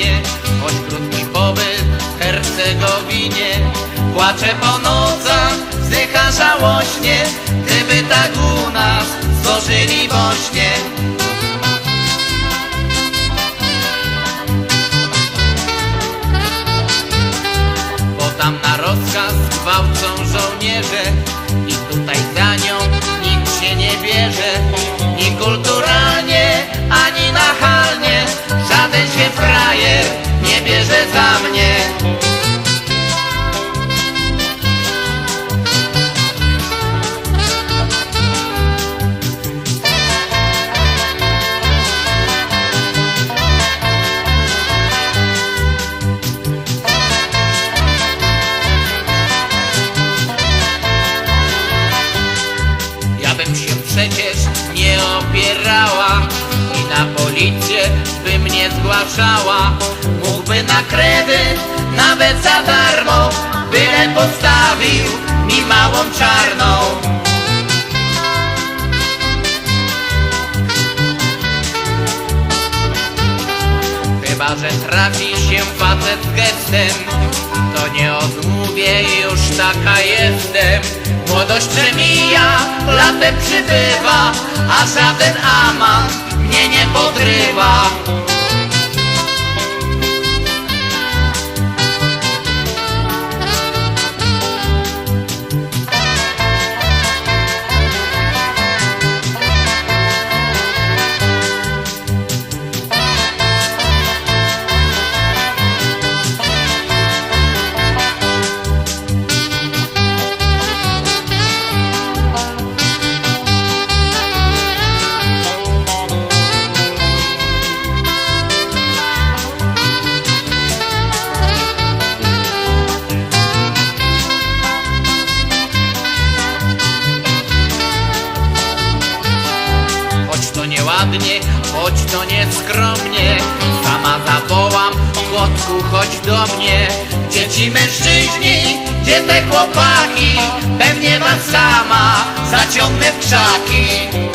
dziewczynie, choć krótki pobyt w Hercegowinie. Płacze po nocach, wzdycha żałośnie, gdyby tak u nas stworzyli bośnie. Bo tam na rozkaz gwałcą żołnierze przecież nie opierała I na policję by mnie zgłaszała. Mógłby na kredyt, nawet za darmo Byle postawił mi małą czarną. Chyba, że trafi się facet z gestem To nie odmówię, już taka jestem Młodość przemija, latem przybywa A żaden amant mnie nie podrywa Choć to nieładnie, choć to nieskromnie. Sama zawołam, chłopku chodź do mnie. Dzieci mężczyźni, gdzie te chłopaki? Pewnie was sama zaciągnę w krzaki